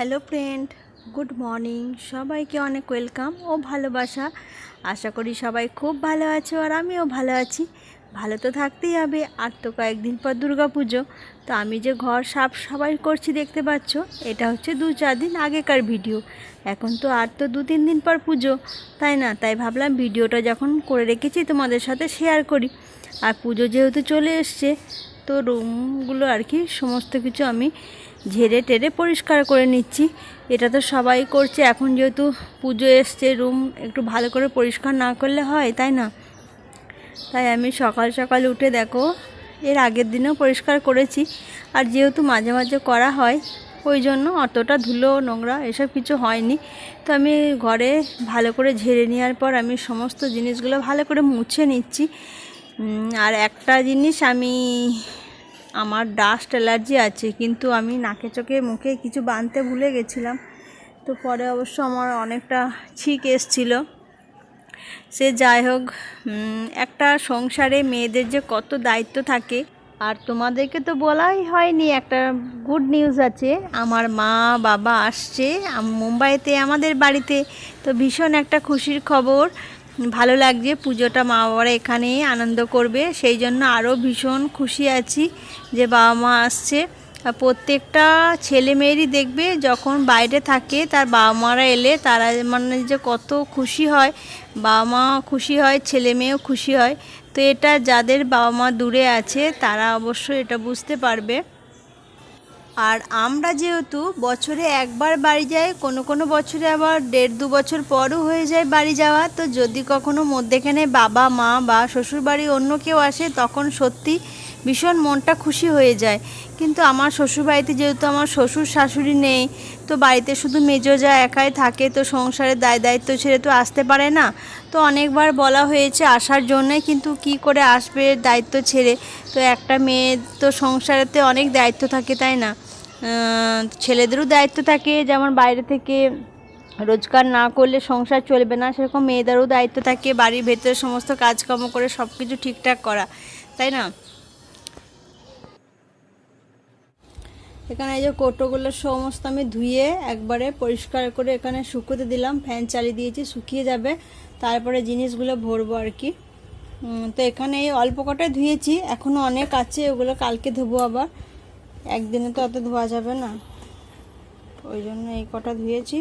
Hello friend good morning সবাইকে অনেক welcome ও ভালোবাসা। আশা করি সবাই খুব ভালো আছো আর আমিও ভালো আছি। ভালো তো থাকতেই হবে, আর তো কয়েকদিন পর দুর্গা পুজো তো আমি যে ঘর সাফ সবাই করছি দেখতে পাচ্ছ, এটা হচ্ছে দু চার দিন আগেকার ভিডিও এখন তো আর তো দু তিন দিন পর পুজো, তাই না? তাই ভাবলাম ভিডিওটা যখন করে রেখেছি তোমাদের সাথে শেয়ার করি। আর পুজো যেহেতু চলে এসছে, তো রুমগুলো আর কি, সমস্ত কিছু আমি ঝেড়ে টেরে পরিষ্কার করে নিচ্ছি। এটা তো সবাই করছে। এখন যেহেতু পুজো এসছে, রুম একটু ভালো করে পরিষ্কার না করলে হয়, তাই না? তাই আমি সকাল সকাল উঠে দেখো, এর আগের দিনেও পরিষ্কার করেছি। আর যেহেতু মাঝে মাঝে করা হয়, ওই জন্য অতটা ধুলো, নোংরা এসব কিছু হয়নি। তো আমি ঘরে ভালো করে ঝেড়ে নেওয়ার পর আমি সমস্ত জিনিসগুলো ভালো করে মুছে নিচ্ছি। আর একটা জিনিস আমি আমার ডাস্ট অ্যালার্জি আছে, কিন্তু আমি নাকে চোখে মুখে কিছু বাঁধতে ভুলে গেছিলাম। তো পরে অবশ্য আমার অনেকটা ছিক এসছিল। সে যাই হোক একটা সংসারে মেয়েদের যে কত দায়িত্ব থাকে, আর তোমাদেরকে তো বলাই হয়নি, একটা গুড নিউজ আছে। আমার মা, বাবা আসছে মুম্বাইতে, আমাদের বাড়িতে। তো ভীষণ একটা খুশির খবর। ভালো লাগছে, পুজোটা মা বাবারা এখানে আনন্দ করবে। সেই জন্য আরও ভীষণ খুশি আছি যে বাবা মা আসছে। প্রত্যেকটা ছেলে মেয়েরই দেখবে, যখন বাইরে থাকে তার বাবা মারা এলে তারা মানে যে কত খুশি হয়। বাবা মা খুশি হয়, ছেলে মেয়েও খুশি হয়। তো এটা যাদের বাবা মা দূরে আছে, তারা অবশ্যই এটা বুঝতে পারবে। আর আমরা যেহেতু বছরে একবার বাড়ি যাই, কোনো কোনো বছরে আবার দেড় দু বছর পরও হয়ে যায় বাড়ি যাওয়া, তো যদি কখনো মধ্যেখানে বাবা, মা বা শ্বশুরবাড়ি অন্য কেউ আসে, তখন সত্যি ভীষণ মনটা খুশি হয়ে যায়। কিন্তু আমার শ্বশুরবাড়িতে যেহেতু আমার শ্বশুর শাশুড়ি নেই, তো বাড়িতে শুধু মেজো যা একাই থাকে, তো সংসারের দায় দায়িত্ব ছেড়ে তো আসতে পারে না। তো অনেকবার বলা হয়েছে আসার জন্যে কিন্তু কি করে আসবে দায়িত্ব ছেড়ে, তো একটা মেয়ে তো সংসারেতে অনেক দায়িত্ব থাকে, তাই না? ছেলেদেরও দায়িত্ব থাকে যেমন বাইরে থেকে রোজগার না করলে সংসার চলবে না, সেরকম মেয়েদেরও দায়িত্ব থাকে বাড়ির ভেতরে সমস্ত কাজকর্ম করে সব কিছু ঠিকঠাক করা, তাই না? এখানে এই যে কোটোগুলো সমস্ত আমি ধুয়ে একবারে পরিষ্কার করে এখানে শুকোতে দিলাম, ফ্যান চালিয়ে দিয়েছি, শুকিয়ে যাবে, তারপরে জিনিসগুলো ভরবো আর কি। তো এখানে এই অল্প কটাই ধুয়েছি এখনও অনেক আছে, ওগুলো কালকে ধোবো আবার। একদিনে তো অত ধোয়া যাবে না। ওই জন্য এই কটা ধুয়েছি।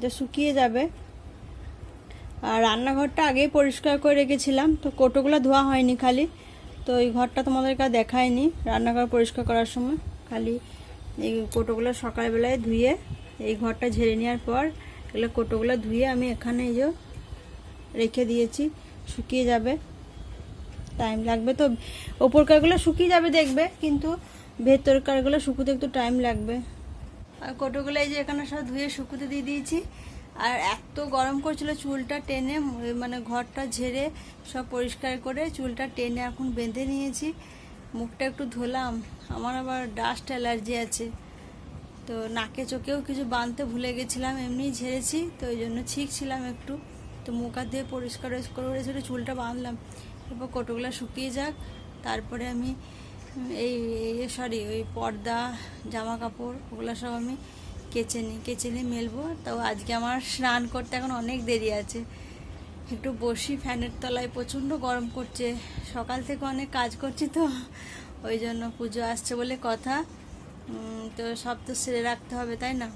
তো শুকিয়ে যাবে। আর রান্নাঘরটা আগেই পরিষ্কার করে রেখেছিলাম, তো কোটোগুলো ধোয়া হয়নি খালি। তো এই ঘরটা তোমাদেরকে দেখায়নি রান্নাঘর পরিষ্কার করার সময়। খালি এই কোটোগুলো সকালবেলায় ধুয়ে এই ঘরটা ঝেড়ে নেওয়ার পর এগুলো কোটোগুলো ধুয়ে আমি এখানে এই যে রেখে দিয়েছি। শুকিয়ে যাবে। টাইম লাগবে। তো ওপরকারগুলো শুকিয়ে যাবে দেখবে, কিন্তু ভেতরকারগুলো শুকুতে একটু টাইম লাগবে। আর কোটোগুলো এই যে এখানে সব ধুয়ে শুকুতে দিয়ে দিয়েছি। আর এত গরম করছিল চুলটা টেনে মানে ঘরটা ঝেড়ে সব পরিষ্কার করে চুলটা টেনে এখন বেঁধে নিয়েছি। মুখটা একটু ধুলাম, আমার আবার ডাস্ট অ্যালার্জি আছে। তো নাকে চোখেও কিছু বাঁধতে ভুলে গেছিলাম, এমনি ঝেড়েছি, তো ওই জন্য ছিঁকছিলাম একটু। তো মুখ হাত দিয়ে পরিষ্কার করে চুলটা বাঁধলাম। এরপর কোটোগুলো শুকিয়ে যাক। তারপরে আমি, এই সরি ওই পর্দা জামা কাপড় ওগুলো সব আমি কেচে নিই কেচে নিয়ে মেলবো। তো আজকে আমার স্নান করতে এখন অনেক দেরি আছে। একটু বসি, ফ্যানের তলায় প্রচণ্ড গরম করছে। সকাল থেকে অনেক কাজ করছি তো, ওই জন্য পুজো আসছে বলে কথা। তো সব তো সেরে রাখতে হবে, তাই না?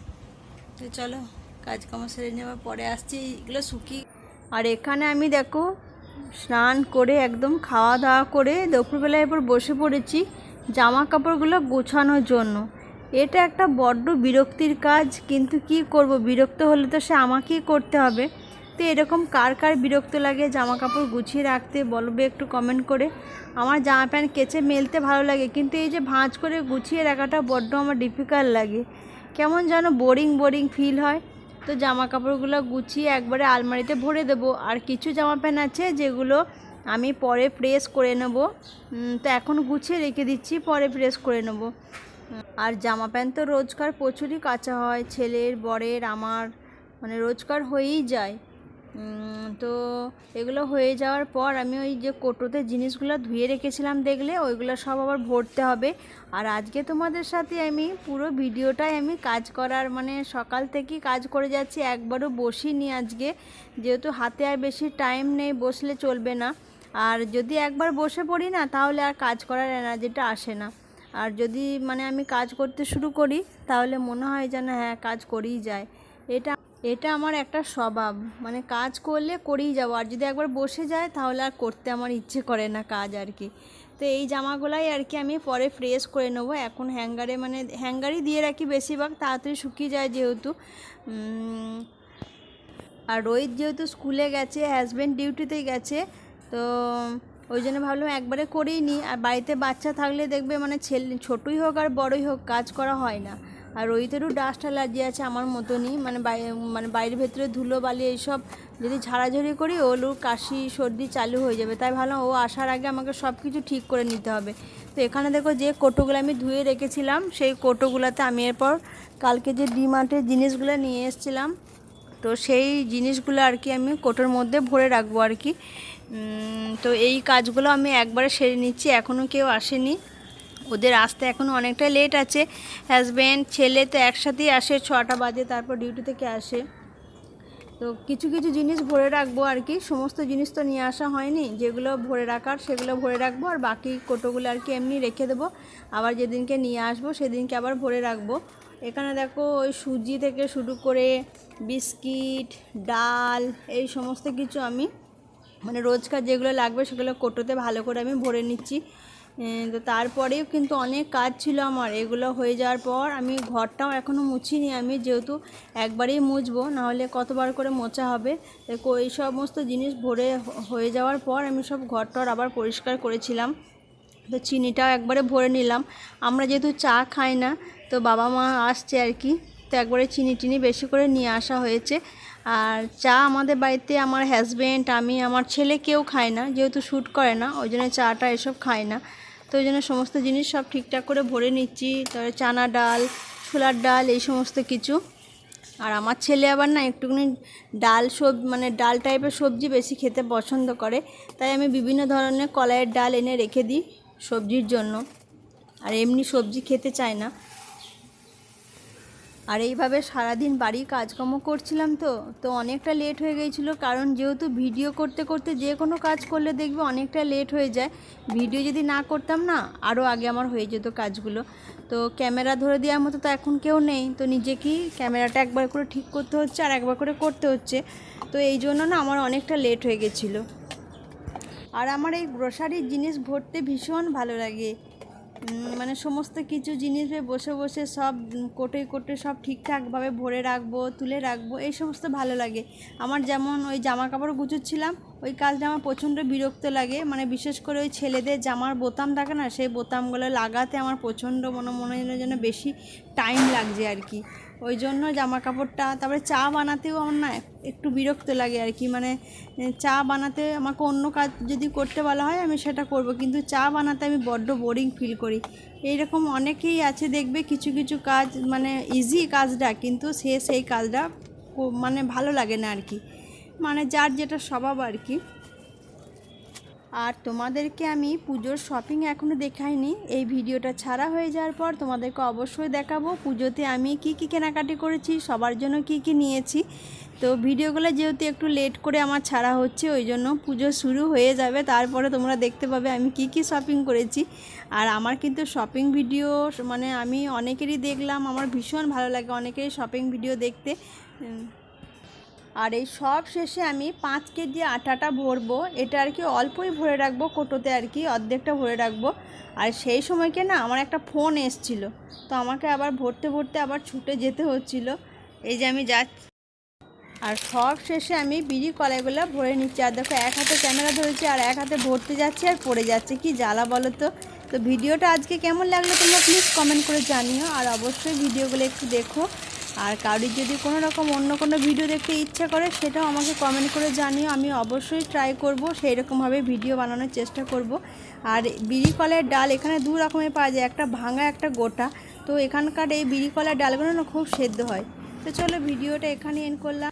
তো চলো, কাজকর্ম সেরে নেওয়ার পরে আসছি। এগুলো শুকিয়ে আর এখানে আমি দেখো স্নান করে একদম খাওয়া দাওয়া করে দুপুরবেলায় এরপর বসে পড়েছি জামা কাপড়গুলো গোছানোর জন্য। এটা একটা বড্ড বিরক্তির কাজ, কিন্তু কি করব? বিরক্ত হলে তো সে আমাকেই করতে হবে। তো এরকম কার কার বিরক্ত লাগে জামা কাপড় গুছিয়ে রাখতে বলবে একটু কমেন্ট করে। আমার জামা প্যান্ট কেচে মেলতে ভালো লাগে, কিন্তু এই যে ভাঁজ করে গুছিয়ে রাখাটা বড্ড আমার ডিফিকাল্ট লাগে। কেমন যেন বোরিং বোরিং ফিল হয়। তো জামা কাপড়গুলো গুছিয়ে একবারে আলমারিতে ভরে দেবো। আর কিছু জামা প্যান্ট আছে যেগুলো আমি পরে প্রেস করে নেব। তো এখন গুছিয়ে রেখে দিচ্ছি, পরে প্রেস করে নেব। আর জামা প্যান্ট তো রোজকার প্রচুরই কাঁচা হয়, ছেলের, বরের, আমার মানে রোজকার হয়েই যায়। তো এগুলো হয়ে যাওয়ার পর আমি ওই যে কোটোতে জিনিসগুলো ধুয়ে রেখেছিলাম দেখলে, ওইগুলো সব আবার ভরতে হবে। আর আজকে তোমাদের সাথে আমি পুরো ভিডিওটাই আমি কাজ করার মানে সকাল থেকেই কাজ করে যাচ্ছি, একবারও বসিনি আজকে। যেহেতু হাতে আর বেশি টাইম নেই, বসলে চলবে না। আর যদি একবার বসে পড়ি না, তাহলে আর কাজ করার এনার্জিটা আসে না। আর যদি মানে আমি কাজ করতে শুরু করি, তাহলে মনে হয় যেন হ্যাঁ কাজ করেই যায়। এটা এটা আমার একটা স্বভাব। মানে কাজ করলে করেই যাব। আর যদি একবার বসে যায়, তাহলে আর করতে আমার ইচ্ছে করে না কাজ আর কি। তো এই জামাগুলাই আর কি আমি পরে ফ্রেশ করে নেব। এখন হ্যাঙ্গারে মানে হ্যাঙ্গারই দিয়ে রাখি বেশিরভাগ, তাড়াতাড়ি শুকিয়ে যায় যেহেতু। আর রোহিত যেহেতু স্কুলে গেছে হাজব্যান্ড ডিউটিতে গেছে, তো ওই জন্য ভাবলাম একবারে করেই নিই। আর বাড়িতে বাচ্চা থাকলে দেখবে মানে ছেলে, ছোটোই হোক আর বড়ই হোক, কাজ করা হয় না। আর রোহিতেরও ডাস্ট অ্যালার্জি আছে আমার মতনই। মানে মানে বাইরের ভেতরে ধুলো, বালি এইসব যদি ঝাড়াঝাড়ি করি ওর কাশি, সর্দি চালু হয়ে যাবে। তাই ভাবলাম ও আসার আগে আমাকে সব কিছু ঠিক করে নিতে হবে। তো এখানে দেখো যে কোটোগুলো আমি ধুয়ে রেখেছিলাম, সেই কোটোগুলোতে আমি এরপর কালকে যে ডিমার্টের জিনিসগুলো নিয়ে এসেছিলাম, তো সেই জিনিসগুলো আর কি আমি কোটোর মধ্যে ভরে রাখব আর কি। তো এই কাজগুলো আমি একবারে সেরে নিচ্ছি এখনও কেউ আসেনি। ওদের আসতে এখনও অনেকটা লেট আছে। হাজব্যান্ড ছেলে তো একসাথেই আসে, ছটা বাজে, তারপর ডিউটি থেকে আসে। তো কিছু কিছু জিনিস ভরে রাখব আর কি। সমস্ত জিনিস তো নিয়ে আসা হয়নি। যেগুলো ভরে রাখার, সেগুলো ভরে রাখব আর বাকি কোটোগুলো আর কি এমনি রেখে দেবো। আবার যেদিনকে নিয়ে আসব, সেদিনকে আবার ভরে রাখব। এখানে দেখো ওই সুজি থেকে শুরু করে বিস্কিট, ডাল, এই সমস্ত কিছু আমি মানে রোজকার যেগুলো লাগবে সেগুলো কোটোতে ভালো করে আমি ভরে নিচ্ছি। তো তারপরেও কিন্তু অনেক কাজ ছিল আমার। এগুলো হয়ে যাওয়ার পর আমি ঘরটাও এখনও মুছিনি। আমি যেহেতু একবারেই মুছবো, নাহলে কতবার করে মোছা হবে? এই সমস্ত জিনিস ভরে হয়ে যাওয়ার পর আমি সব ঘরটর আবার পরিষ্কার করেছিলাম। তো চিনিটাও একবারে ভরে নিলাম। আমরা যেহেতু চা খাই না, তো বাবা মা আসছে আর কি। তো একবারে চিনি টিনি বেশি করে নিয়ে আসা হয়েছে। আর চা আমাদের বাড়িতে আমার হাজব্যান্ড আমি, আমার ছেলে কেউ খায় না, যেহেতু শ্যুট করে না, ওই জন্য চাটা এসব খায় না। তো ওই জন্য সমস্ত জিনিস সব ঠিকঠাক করে ভরে নিচ্ছি, তারপরে চানা ডাল, ছোলার ডাল, এই সমস্ত কিছু। আর আমার ছেলে আবার না একটুখানি ডাল সব মানে ডাল টাইপের সবজি বেশি খেতে পছন্দ করে, তাই আমি বিভিন্ন ধরনের কলাইয়ের ডাল এনে রেখে দিই সবজির জন্য। আর এমনি সবজি খেতে চায় না। আর এইভাবে সারাদিন বাড়ির কাজকর্ম করছিলাম তো তো অনেকটা লেট হয়ে গিয়েছিল কারণ যেহেতু ভিডিও করতে করতে যে কোনো কাজ করলে দেখবে অনেকটা লেট হয়ে যায়। ভিডিও যদি না করতাম না আরও আগে আমার হয়ে যেত কাজগুলো। তো ক্যামেরা ধরে দেওয়ার মতো তো এখন কেউ নেই। তো নিজেকেই ক্যামেরাটা একবার করে ঠিক করতে হচ্ছে আর একবার করে করতে হচ্ছে। তো এই জন্য না আমার অনেকটা লেট হয়ে গেছিল। আর আমার এই গ্রোসারির জিনিস ভরতে ভীষণ ভালো লাগে। মানে সমস্ত কিছু জিনিসে বসে বসে সব কোটে কোটোয় সব ঠিকঠাকভাবে ভরে রাখব, তুলে রাখব, এই সমস্ত ভালো লাগে। আমার যেমন ওই জামা কাপড় গুছোচ্ছিলাম, ওই কাজটা আমার প্রচণ্ড বিরক্ত লাগে। মানে বিশেষ করে ওই ছেলেদের জামার বোতাম থাকে না, সেই বোতামগুলো লাগাতে আমার প্রচণ্ড মনে মনে যেন বেশি টাইম লাগছে আর কি। ওই জন্য জামা কাপড়টা তারপরে চা বানাতেও আমার না একটু বিরক্ত লাগে আর কি। মানে চা বানাতে আমাকে অন্য কাজ যদি করতে বলা হয়, আমি সেটা করব। কিন্তু চা বানাতে আমি বড্ড বোরিং ফিল করি। এইরকম অনেকেই আছে দেখবে কিছু কিছু কাজ মানে ইজি কাজটা, কিন্তু সে সেই কাজটা মানে ভালো লাগে না আর কি। মানে যার যেটা স্বভাব আর কি। আর তোমাদেরকে আমি পুজোর শপিং এখনও দেখাইনি। এই ভিডিওটা ছাড়া হয়ে যাওয়ার পর তোমাদেরকে অবশ্যই দেখাবো পুজোতে আমি কি কি কেনাকাটি করেছি, সবার জন্য কি কি নিয়েছি। তো ভিডিওগুলো যেহেতু একটু লেট করে আমার ছাড়া হচ্ছে, ওই জন্য পুজো শুরু হয়ে যাবে। তারপরে তোমরা দেখতে পাবে আমি কি কি শপিং করেছি। আর আমার কিন্তু শপিং ভিডিও মানে আমি অনেকেরই দেখলাম, আমার ভীষণ ভালো লাগে অনেকেরই শপিং ভিডিও দেখতে। আর এই সব শেষে আমি পাঁচ কেজি আটাটা ভরবো। এটা আর কি অল্পই ভরে রাখব, কোটোতে আর কি অর্ধেকটা ভরে রাখব। আর সেই সময়কে না আমার একটা ফোন এসছিল, তো আমাকে আবার ভরতে ভরতে আবার ছুটে যেতে হচ্ছিল। এই যে আমি যাচ্ছি। আর সব শেষে আমি বিড়ি কলাইগুলো ভরে নিচ্ছি। আর দেখো, এক হাতে ক্যামেরা ধরেছি আর এক হাতে ভরতে যাচ্ছি আর পড়ে যাচ্ছে। কি জ্বালা বলো তো? তো ভিডিওটা আজকে কেমন লাগল তোমরা প্লিজ কমেন্ট করে জানিও। আর অবশ্যই ভিডিওগুলো একটু দেখো। আর কারোর যদি কোনো রকম অন্য কোনো ভিডিও দেখতে ইচ্ছা করে, সেটাও আমাকে কমেন্ট করে জানিও। আমি অবশ্যই ট্রাই করব সেই রকমভাবে ভিডিও বানানোর চেষ্টা করব। আর বিড়ি কলের ডাল, এখানে দু রকমের পাওয়া যায়, একটা ভাঙা, একটা গোটা। তো এখানকার এই বিড়ি কলের ডালগুলো না খুব সেদ্ধ হয়। তো চলো ভিডিওটা এখানে এন্ড করলাম।